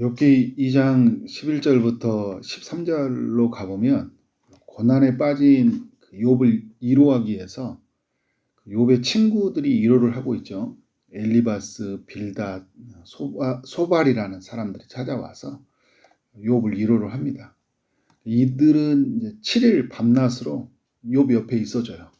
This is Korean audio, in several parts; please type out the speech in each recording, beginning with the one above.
욥기 2장 11절부터 13절로 가보면 고난에 빠진 그 욥을 위로하기 위해서 그 욥의 친구들이 위로를 하고 있죠. 엘리바스, 빌닷, 소바, 소발이라는 사람들이 찾아와서 욥을 위로를 합니다. 이들은 이제 7일 밤낮으로 욥 옆에 있어줘요.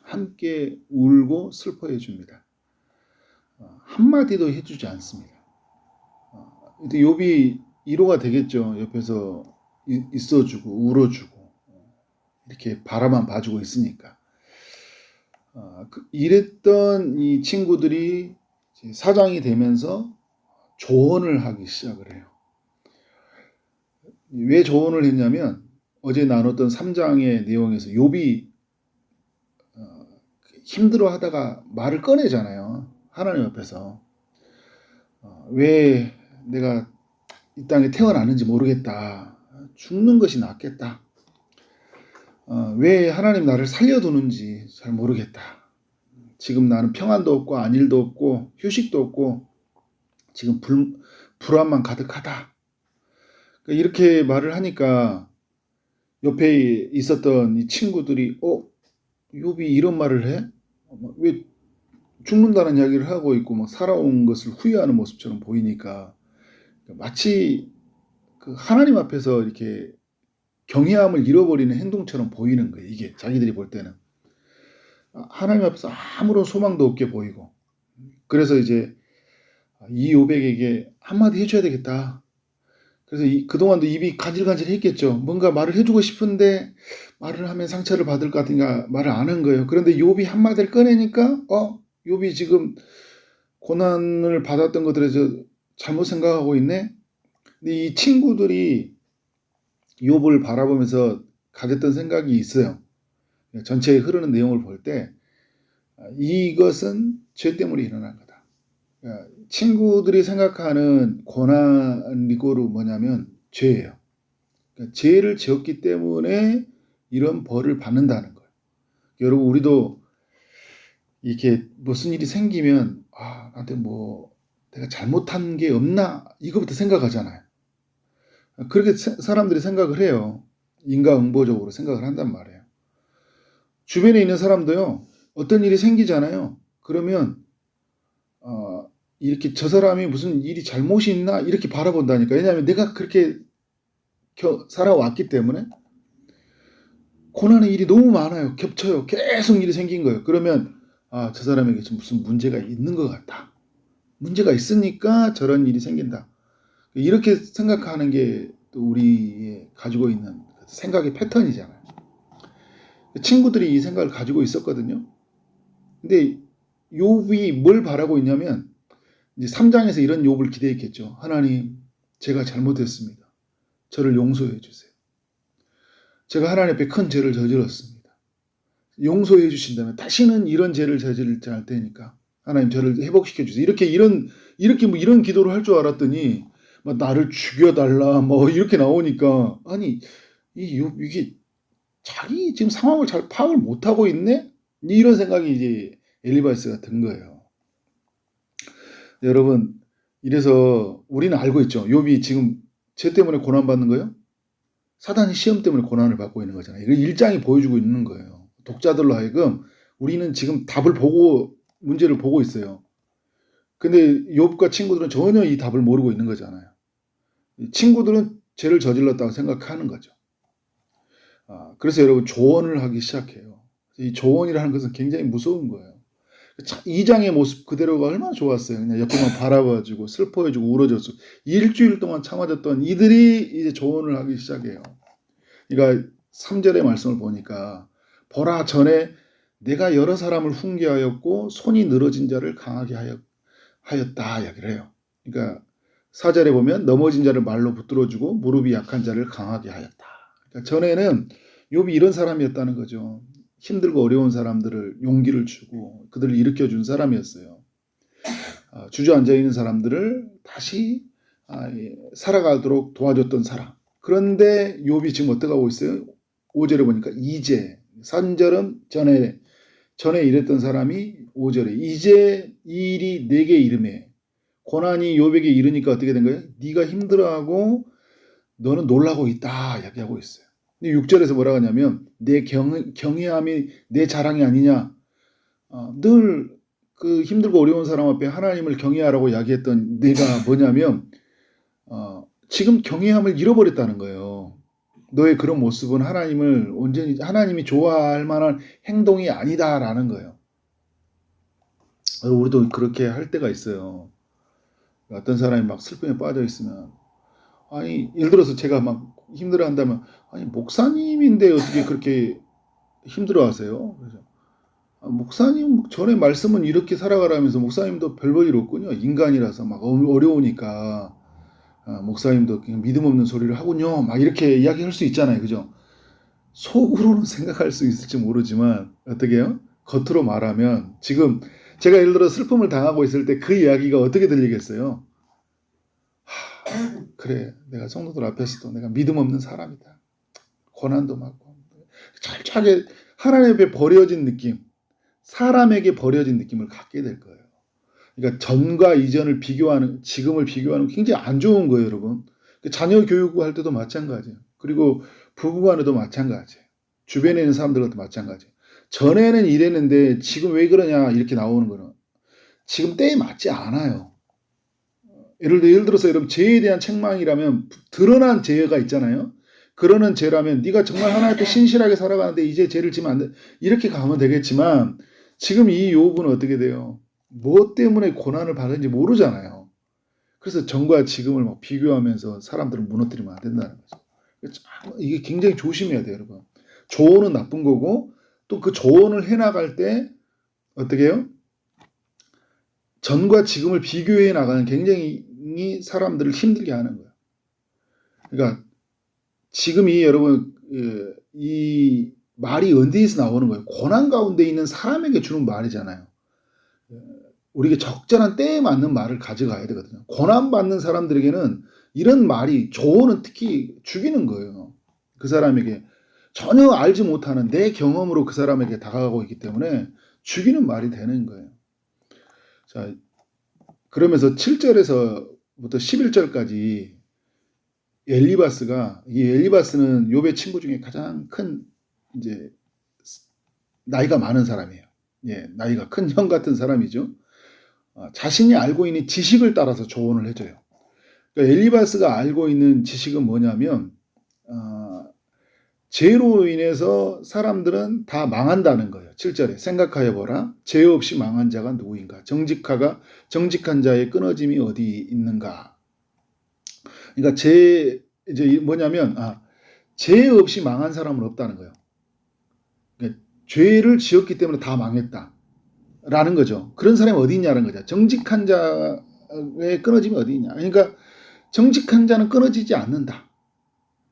함께 울고 슬퍼해 줍니다. 어, 한마디도 해주지 않습니다. 어, 근데 욥이 위로가 되겠죠. 옆에서 이- 있어주고 울어주고 어, 이렇게 바라만 봐주고 있으니까. 어, 그- 이랬던 이 친구들이 사장이 되면서 조언을 하기 시작을 해요. 왜 조언을 했냐면 어제 나눴던 3장의 내용에서 욥이 어, 힘들어하다가 말을 꺼내잖아요. 하나님 앞에서 어, 왜 내가 이 땅에 태어났는지 모르겠다. 죽는 것이 낫겠다. 어, 왜 하나님 나를 살려두는지 잘 모르겠다. 지금 나는 평안도 없고 안일도 없고 휴식도 없고 지금 불, 불안만 가득하다. 그러니까 이렇게 말을 하니까 옆에 있었던 이 친구들이 어 욥이 이런 말을 해? 어, 왜 죽는다는 이야기를 하고 있고 막 살아온 것을 후회하는 모습처럼 보이니까 마치 그 하나님 앞에서 이렇게 경외함을 잃어버리는 행동처럼 보이는 거예요. 이게 자기들이 볼 때는 아, 하나님 앞에서 아무런 소망도 없게 보이고 그래서 이제 이 요백에게 한마디 해줘야 되겠다. 그래서 이- 그동안도 입이 간질간질했겠죠. 뭔가 말을 해주고 싶은데 말을 하면 상처를 받을 것 같으니까 말을 안 한 거예요. 그런데 욥이 한마디를 꺼내니까 어 욥이 지금 고난을 받았던 것들에 서 잘못 생각하고 있네. 근데 이 친구들이 욥을 바라보면서 가졌던 생각이 있어요. 전체에 흐르는 내용을 볼 때 이것은 죄 때문에 일어난 거다. 그러니까 친구들이 생각하는 고난 리고르 뭐냐면 죄예요. 그러니까 죄를 지었기 때문에 이런 벌을 받는다는 거예요. 여러분 우리도 이렇게 무슨 일이 생기면 아 나한테 뭐 내가 잘못한 게 없나 이거부터 생각하잖아요. 그렇게 세- 사람들이 생각을 해요. 인과응보적으로 생각을 한단 말이에요. 주변에 있는 사람도요. 어떤 일이 생기잖아요. 그러면 어, 이렇게 저 사람이 무슨 일이 잘못이 있나 이렇게 바라본다니까. 왜냐하면 내가 그렇게 겨- 살아왔기 때문에 고난의 일이 너무 많아요. 겹쳐요. 계속 일이 생긴 거예요. 그러면 아, 저 사람에게 지금 무슨 문제가 있는 것 같다. 문제가 있으니까 저런 일이 생긴다. 이렇게 생각하는 게 또 우리 가지고 있는 생각의 패턴이잖아요. 친구들이 이 생각을 가지고 있었거든요. 근데 욥이 뭘 바라고 있냐면 이제 3장에서 이런 욥을 기대했겠죠. 하나님, 제가 잘못했습니다. 저를 용서해 주세요. 제가 하나님 앞에 큰 죄를 저질렀습니다. 용서해 주신다면 다시는 이런 죄를 저지르지 않을 테니까 하나님 저를 회복시켜 주세요. 이렇게 이런 이렇게 뭐 이런 기도를 할 줄 알았더니 막 나를 죽여달라 뭐 이렇게 나오니까 아니 이 요- 이게 자기 지금 상황을 잘 파악을 못 하고 있네 이런 생각이 이제 엘리바스가 든 거예요. 여러분 이래서 우리는 알고 있죠. 욥이 지금 죄 때문에 고난 받는 거예요? 사단이 시험 때문에 고난을 받고 있는 거잖아요. 이거 일장이 보여주고 있는 거예요. 독자들로 하여금 우리는 지금 답을 보고 문제를 보고 있어요. 근데 욥과 친구들은 전혀 이 답을 모르고 있는 거잖아요. 이 친구들은 죄를 저질렀다고 생각하는 거죠. 아, 그래서 여러분 조언을 하기 시작해요. 이 조언이라는 것은 굉장히 무서운 거예요. 참, 이 장의 모습 그대로가 얼마나 좋았어요. 그냥 옆에만 바라봐주고 슬퍼해주고 울어줬어. 일주일 동안 참아줬던 이들이 이제 조언을 하기 시작해요. 그러니까 3절의 말씀을 보니까 보라 전에 내가 여러 사람을 훈계하였고 손이 늘어진 자를 강하게 하였, 하였다 이야기를 해요. 그러니까 4절에 보면 넘어진 자를 말로 붙들어주고 무릎이 약한 자를 강하게 하였다. 그러니까 전에는 욥이 이런 사람이었다는 거죠. 힘들고 어려운 사람들을 용기를 주고 그들을 일으켜 준 사람이었어요. 아, 주저앉아 있는 사람들을 다시 아, 예, 살아가도록 도와줬던 사람. 그런데 욥이 지금 어떻게 하고 있어요? 5절에 보니까 이제 3절은 전에 전에 일했던 사람이 5절에 이제 이 일이 내게 이름에 고난이 요백에 이르니까 어떻게 된 거예요? 네가 힘들어하고 너는 놀라고 있다 이야기하고 있어요. 근데 6절에서 뭐라고 하냐면 내 경, 경외함이 내 자랑이 아니냐. 어, 늘그 힘들고 어려운 사람 앞에 하나님을 경외하라고 이야기했던 내가 뭐냐면 어, 지금 경외함을 잃어버렸다는 거예요. 너의 그런 모습은 하나님을 온전히 하나님이 좋아할 만한 행동이 아니다라는 거예요. 어, 우리도 그렇게 할 때가 있어요. 어떤 사람이 막 슬픔에 빠져 있으면 아니 예를 들어서 제가 막 힘들어 한다면 아니 목사님인데 어떻게 그렇게 힘들어 하세요? 그래서 아, 목사님 전에 말씀은 이렇게 살아가라면서 목사님도 별볼일 없군요. 인간이라서 막 어- 어려우니까 아, 목사님도 그냥 믿음 없는 소리를 하군요. 막 이렇게 이야기할 수 있잖아요. 그죠? 속으로는 생각할 수 있을지 모르지만 어떻게 해요? 겉으로 말하면 지금 제가 예를 들어 슬픔을 당하고 있을 때 그 이야기가 어떻게 들리겠어요? 하, 그래 내가 성도들 앞에서도 내가 믿음 없는 사람이다. 고난도 많고 철저하게 하나님 앞에 버려진 느낌, 사람에게 버려진 느낌을 갖게 될 거예요. 그러니까 전과 이전을 비교하는, 지금을 비교하는 게 굉장히 안 좋은 거예요, 여러분. 그 자녀 교육할 때도 마찬가지예요. 그리고 부부간에도 마찬가지예요. 주변에 있는 사람들과도 마찬가지예요. 전에는 이랬는데 지금 왜 그러냐 이렇게 나오는 거는 지금 때에 맞지 않아요. 예를, 예를 들어서 여러분 죄에 대한 책망이라면 드러난 죄가 있잖아요. 그러는 죄라면 네가 정말 하나님 앞에 신실하게 살아가는데 이제 죄를 지면 안 돼. 이렇게 가면 되겠지만 지금 이 요부는 어떻게 돼요? 뭐 때문에 고난을 받은지 모르잖아요. 그래서 전과 지금을 막 비교하면서 사람들을 무너뜨리면 안 된다는 거죠. 참 이게 굉장히 조심해야 돼요, 여러분. 조언은 나쁜 거고 또 그 조언을 해나갈 때 어떻게 해요? 전과 지금을 비교해 나가는 굉장히 사람들을 힘들게 하는 거예요. 그러니까 지금 이 여러분 예, 이 말이 어디에서 나오는 거예요? 고난 가운데 있는 사람에게 주는 말이잖아요. 우리가 적절한 때에 맞는 말을 가져가야 되거든요. 고난 받는 사람들에게는 이런 말이 조언은 특히 죽이는 거예요. 그 사람에게 전혀 알지 못하는 내 경험으로 그 사람에게 다가가고 있기 때문에 죽이는 말이 되는 거예요. 자, 그러면서 7절에서부터 11절까지 엘리바스가 이 엘리바스는 요배 친구 중에 가장 큰 이제 나이가 많은 사람이에요. 예, 나이가 큰 형 같은 사람이죠. 어, 자신이 알고 있는 지식을 따라서 조언을 해줘요. 그러니까 엘리바스가 알고 있는 지식은 뭐냐면 어, 죄로 인해서 사람들은 다 망한다는 거예요. 7절에 생각하여 보라. 죄 없이 망한 자가 누구인가? 정직하가 정직한 자의 끊어짐이 어디 있는가? 그러니까 죄 이제 뭐냐면 아, 죄 없이 망한 사람은 없다는 거예요. 그러니까 죄를 지었기 때문에 다 망했다. 라는 거죠. 그런 사람이 어디 있냐는 거죠. 정직한 자의 끊어짐이 어디 있냐. 그러니까 정직한 자는 끊어지지 않는다.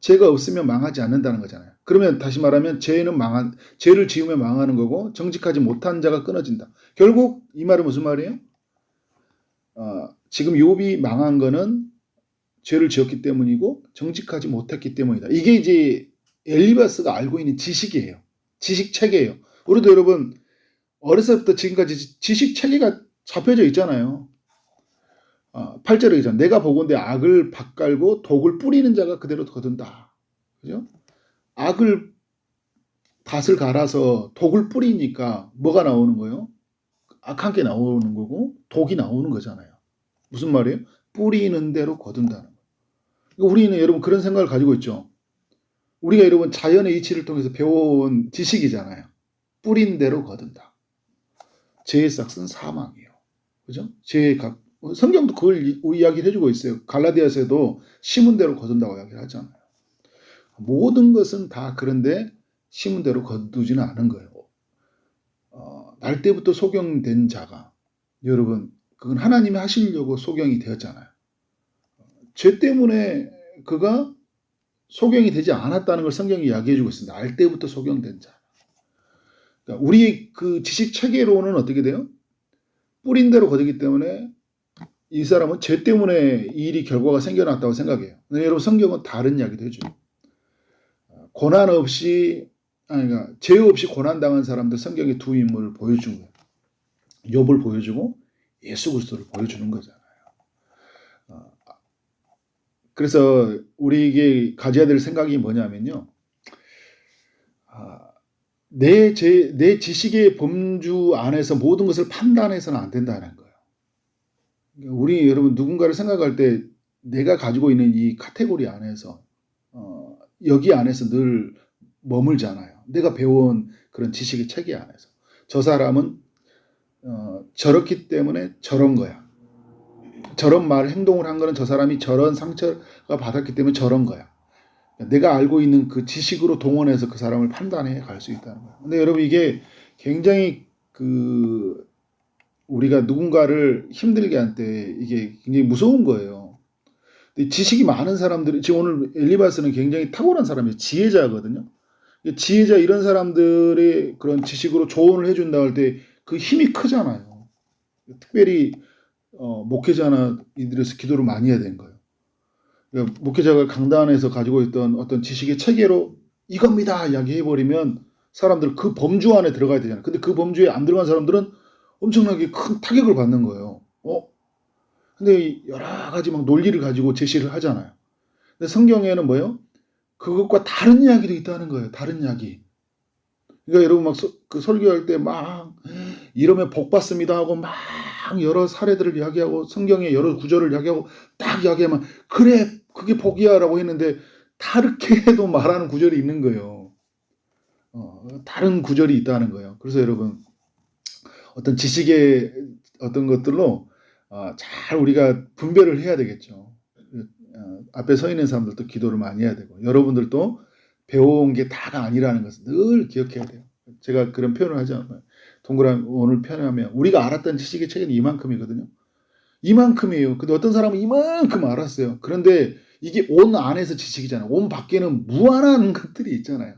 죄가 없으면 망하지 않는다는 거잖아요. 그러면 다시 말하면 죄는 망한 죄를 지으면 망하는 거고 정직하지 못한 자가 끊어진다. 결국 이 말은 무슨 말이에요? 어, 지금 욥이 망한 거는 죄를 지었기 때문이고 정직하지 못했기 때문이다. 이게 이제 엘리바스가 알고 있는 지식이에요. 지식 체계예요. 우리도 여러분 어렸을 때 지금까지 지식 체계가 잡혀져 있잖아요. 어, 8절에 있잖아. 내가 보건대 악을 밭갈고 독을 뿌리는 자가 그대로 거둔다. 그죠? 악을 밭을 갈아서 독을 뿌리니까 뭐가 나오는 거예요? 악한 게 나오는 거고 독이 나오는 거잖아요. 무슨 말이에요? 뿌리는 대로 거둔다는 거예요. 그러니까 우리는 여러분 그런 생각을 가지고 있죠. 우리가 여러분 자연의 이치를 통해서 배워온 지식이잖아요. 뿌린 대로 거둔다. 죄의 싹은 사망이에요. 그죠? 죄의 각, 성경도 그걸 이- 이야기를 해주고 있어요. 갈라디아서에도 심은 대로 거둔다고 이야기를 하잖아요. 모든 것은 다 그런데 심은 대로 거두지는 않은 거예요. 어, 날 때부터 소경된 자가 여러분 그건 하나님이 하시려고 소경이 되었잖아요. 죄 때문에 그가 소경이 되지 않았다는 걸 성경이 이야기해주고 있습니다. 날 때부터 소경된 자. 그러니까 우리 그 지식 체계로는 어떻게 돼요? 뿌린 대로 거두기 때문에 이 사람은 죄 때문에 이 일이 결과가 생겨났다고 생각해요. 여러분 성경은 다른 이야기도 해줘요. 고난 없이 아니 그러니까 죄 없이 고난 당한 사람들 성경의 두 인물을 거예요. 욥을 보여주고 예수 그리스도를 보여주는 거잖아요. 그래서 우리에게 가져야 될 생각이 뭐냐면요. 아, 내, 제, 내 지식의 범주 안에서 모든 것을 판단해서는 안 된다는 거예요. 우리 여러분 누군가를 생각할 때 내가 가지고 있는 이 카테고리 안에서 어, 여기 안에서 늘 머물잖아요. 내가 배운 그런 지식의 체계 안에서 저 사람은 어, 저렇기 때문에 저런 거야. 저런 말 행동을 한 거는 저 사람이 저런 상처가 받았기 때문에 저런 거야. 내가 알고 있는 그 지식으로 동원해서 그 사람을 판단해 갈 수 있다는 거예요. 근데 여러분 이게 굉장히 그 우리가 누군가를 힘들게 할 때 이게 굉장히 무서운 거예요. 근데 지식이 많은 사람들이 지금 오늘 엘리바스는 굉장히 탁월한 사람이에요. 지혜자거든요. 지혜자 이런 사람들의 그런 지식으로 조언을 해준다 할 때 그 힘이 크잖아요. 특별히 어, 목회자나 이들에서 기도를 많이 해야 되는 거예요. 그러니까 목회자가 강단에서 가지고 있던 어떤 지식의 체계로 이겁니다 이야기해버리면 사람들 그 범주 안에 들어가야 되잖아요. 근데 그 범주에 안 들어간 사람들은 엄청나게 큰 타격을 받는 거예요. 어? 근데 여러 가지 막 논리를 가지고 제시를 하잖아요. 근데 성경에는 뭐예요? 그것과 다른 이야기도 있다는 거예요. 다른 이야기. 그러니까 여러분 막 그 설교할 때 막 이러면 복 받습니다 하고 막 여러 사례들을 이야기하고 성경의 여러 구절을 이야기하고 딱 이야기하면 그래 그게 복이야라고 했는데 다르게 해도 말하는 구절이 있는 거예요. 어, 다른 구절이 있다는 거예요. 그래서 여러분 어떤 지식의 어떤 것들로 어, 잘 우리가 분별을 해야 되겠죠. 어, 앞에 서 있는 사람들도 기도를 많이 해야 되고 여러분들도 배워온 게 다가 아니라는 것을 늘 기억해야 돼요. 제가 그런 표현을 하잖아요. 동그라미 오늘 표현하면 우리가 알았던 지식의 체계는 이만큼이거든요. 이만큼이에요. 근데 어떤 사람은 이만큼 알았어요. 그런데 이게 온 안에서 지식이잖아요. 온 밖에는 무한한 것들이 있잖아요.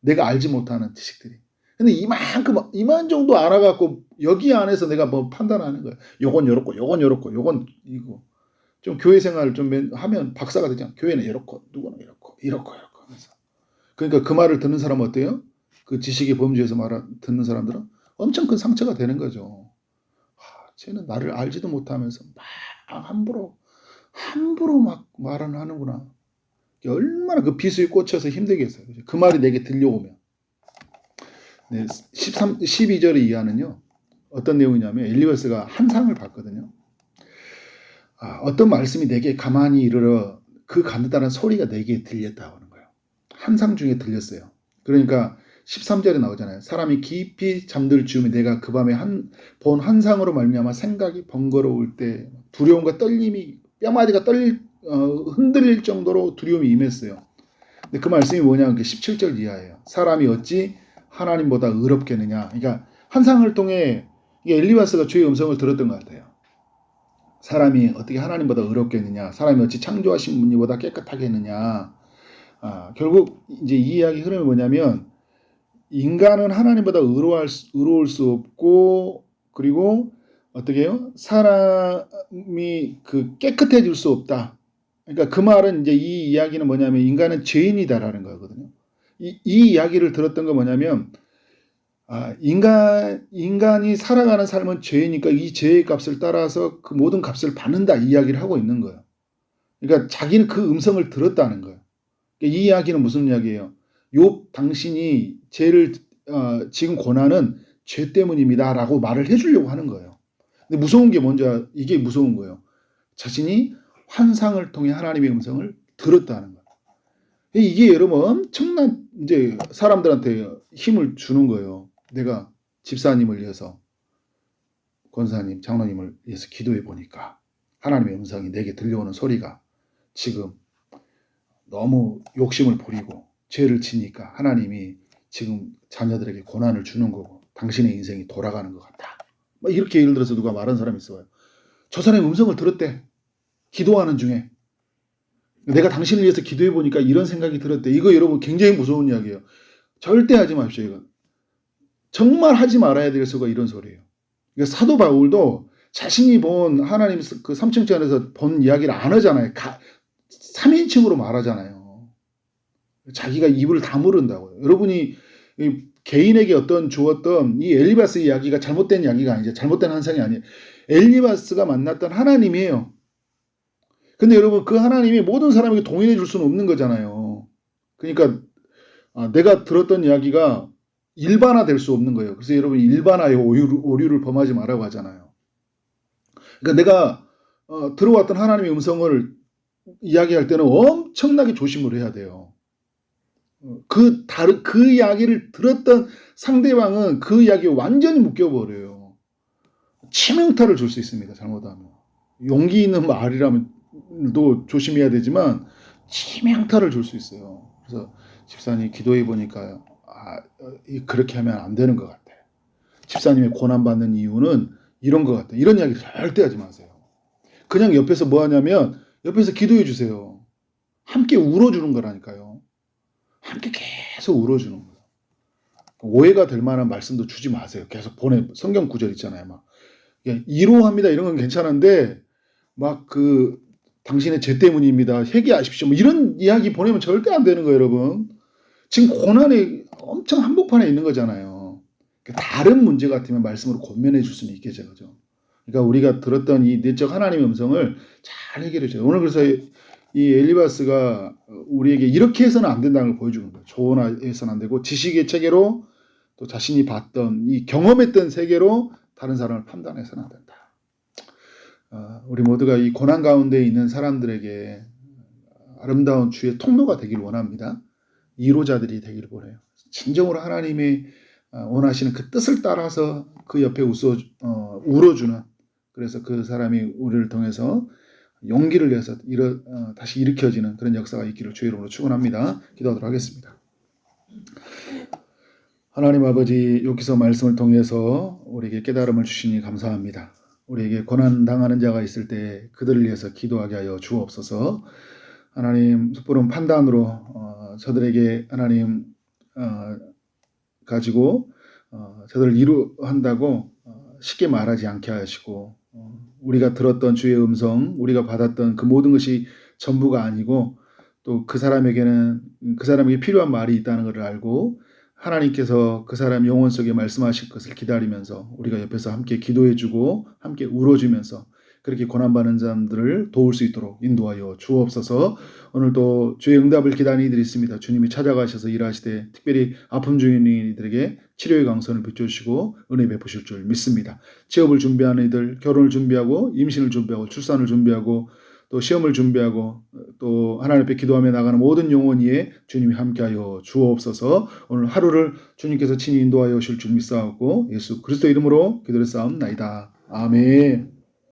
내가 알지 못하는 지식들이. 근데 이만큼 이만 정도 알아갖고 여기 안에서 내가 뭐 판단하는 거예요. 요건 요렇고 요건 요렇고 요건 이거. 좀 교회 생활 좀 하면 박사가 되잖아. 교회는 이렇고 누구는 이렇고 이렇고 이렇고 하면서. 그러니까 그 말을 듣는 사람은 어때요? 그 지식의 범주에서 말 듣는 사람들은 엄청 큰 상처가 되는 거죠. 하, 쟤는 나를 알지도 못하면서 막 함부로 함부로 막 말을 하는구나. 얼마나 그 비수에 꽂혀서 힘들겠어요. 그 말이 내게 들려오면. 네, 13, 12절의 이하는요. 어떤 내용이냐면 엘리베스가 한 상을 봤거든요. 아, 어떤 말씀이 내게 가만히 이르러 그 간다는 소리가 내게 들렸다고 하는 거예요. 한 상 중에 들렸어요. 그러니까 13절에 나오잖아요. 사람이 깊이 잠들 즈음에 내가 그 밤에 한, 본 환상으로 말미암아 생각이 번거로울 때 두려움과 떨림이 뼈마디가 떨 어, 흔들릴 정도로 두려움이 임했어요. 근데 그 말씀이 뭐냐? 그 17절 이하예요. 사람이 어찌 하나님보다 의롭겠느냐. 그러니까 환상을 통해 엘리바스가 주의 음성을 들었던 것 같아요. 사람이 어떻게 하나님보다 의롭겠느냐? 사람이 어찌 창조하신 분이보다 깨끗하겠느냐? 아, 결국 이제 이 이야기 흐름이 뭐냐면 인간은 하나님보다 의로할 수, 의로울 수 없고 그리고 어떻게 해요? 사람이 그 깨끗해질 수 없다. 그러니까 그 말은 이제 이 이야기는 뭐냐면 인간은 죄인이다라는 거거든요. 이, 이 이야기를 들었던 건 뭐냐면 아, 인간 인간이 살아가는 삶은 죄니까 이 죄의 값을 따라서 그 모든 값을 받는다 이 이야기를 하고 있는 거예요. 그러니까 자기는 그 음성을 들었다는 거예요. 그러니까 이 이야기는 무슨 이야기예요? 욥 당신이 죄를 어, 지금 고난은 죄 때문입니다라고 말을 해주려고 하는 거예요. 근데 무서운 게 먼저 이게 무서운 거예요. 자신이 환상을 통해 하나님의 음성을 들었다는 거예요. 이게 여러분 엄청난 이제 사람들한테 힘을 주는 거예요. 내가 집사님을 위해서 권사님, 장로님을 위해서 기도해 보니까 하나님의 음성이 내게 들려오는 소리가 지금 너무 욕심을 부리고 죄를 지니까 하나님이 지금 자녀들에게 고난을 주는 거고 당신의 인생이 돌아가는 것 같다. 뭐 이렇게 예를 들어서 누가 말한 사람이 있어요. 저 사람의 음성을 들었대. 기도하는 중에. 내가 당신을 위해서 기도해 보니까 이런 생각이 들었대. 이거 여러분 굉장히 무서운 이야기예요. 절대 하지 마십시오, 이건. 정말 하지 말아야 될 수가 이런 소리예요. 그러니까 사도 바울도 자신이 본 하나님 그 삼층째 안에서 본 이야기를 안 하잖아요. 가, 3인칭으로 말하잖아요. 자기가 입을 다물은다고요. 여러분이 개인에게 어떤 주었던 이 엘리바스 이야기가 잘못된 이야기가 아니죠. 잘못된 환상이 아니에요. 엘리바스가 만났던 하나님이에요. 근데 여러분 그 하나님이 모든 사람에게 동의해 줄 수는 없는 거잖아요. 그러니까 아, 내가 들었던 이야기가 일반화 될 수 없는 거예요. 그래서 여러분 일반화의 오류를, 오류를 범하지 말라고 하잖아요. 그러니까 내가 어, 들어왔던 하나님의 음성을 이야기할 때는 엄청나게 조심을 해야 돼요. 어, 그 다른 그 이야기를 들었던 상대방은 그 이야기에 완전히 묶여 버려요. 치명타를 줄 수 있습니다. 잘못하면 용기 있는 말이라면도 조심해야 되지만 치명타를 줄 수 있어요. 그래서 집사님 기도해 보니까 아, 그렇게 하면 안 되는 것 같아. 집사님의 고난 받는 이유는 이런 것 같아. 이런 이야기 절대 하지 마세요. 그냥 옆에서 뭐 하냐면 옆에서 기도해 주세요. 함께 울어주는 거라니까요. 함께 계속 울어주는 거예요. 오해가 될 만한 말씀도 주지 마세요. 계속 보내 성경 구절 있잖아요. 막 이로합니다 이런 건 괜찮은데 막 그 당신의 죄 때문입니다. 회개하십시오. 뭐 이런 이야기 보내면 절대 안 되는 거예요, 여러분. 지금 고난이 엄청 한복판에 있는 거잖아요. 그러니까 다른 문제 같으면 말씀으로 권면해 줄 수는 있겠죠, 그죠? 그러니까 우리가 들었던 이 내적 하나님의 음성을 잘 해결해 줘요. 오늘 그래서 이 엘리바스가 우리에게 이렇게 해서는 안 된다는 걸 보여주는 거예요. 조언해서는 안 되고 지식의 체계로 또 자신이 봤던 이 경험했던 세계로 다른 사람을 판단해서는 안 된다. 어, 우리 모두가 이 고난 가운데 있는 사람들에게 아름다운 주의 통로가 되길 원합니다. 이로자들이 되길 원해요. 진정으로 하나님의 어, 원하시는 그 뜻을 따라서 그 옆에 웃어 어, 울어주는 그래서 그 사람이 우리를 통해서 용기를 내서 일어, 어, 다시 일으켜지는 그런 역사가 있기를 주의 이름으로 축원합니다. 기도하도록 하겠습니다. 하나님 아버지 여기서 말씀을 통해서 우리에게 깨달음을 주시니 감사합니다. 우리에게 고난 당하는 자가 있을 때 그들을 위해서 기도하게 하여 주옵소서. 하나님 섣부른 판단으로 어, 저들에게 하나님 어, 가지고 어, 저들을 이루한다고 어, 쉽게 말하지 않게 하시고 어, 우리가 들었던 주의 음성, 우리가 받았던 그 모든 것이 전부가 아니고 또 그 사람에게는 그 사람에게 필요한 말이 있다는 것을 알고 하나님께서 그 사람 영혼 속에 말씀하실 것을 기다리면서 우리가 옆에서 함께 기도해주고 함께 울어주면서 그렇게 고난받는 사람들을 도울 수 있도록 인도하여 주옵소서. 오늘도 주의 응답을 기다리는 이들이 있습니다. 주님이 찾아가셔서 일하시되 특별히 아픔 중인 이들에게 치료의 강선을 비춰주시고 은혜 베푸실 줄 믿습니다. 취업을 준비하는 이들, 결혼을 준비하고 임신을 준비하고 출산을 준비하고 또 시험을 준비하고 또 하나님 앞에 기도하며 나가는 모든 영혼 위에 주님이 함께하여 주옵소서. 오늘 하루를 주님께서 친히 인도하여 오실 줄 믿사옵고 예수 그리스도 이름으로 기도를 싸움 나이다. 아멘.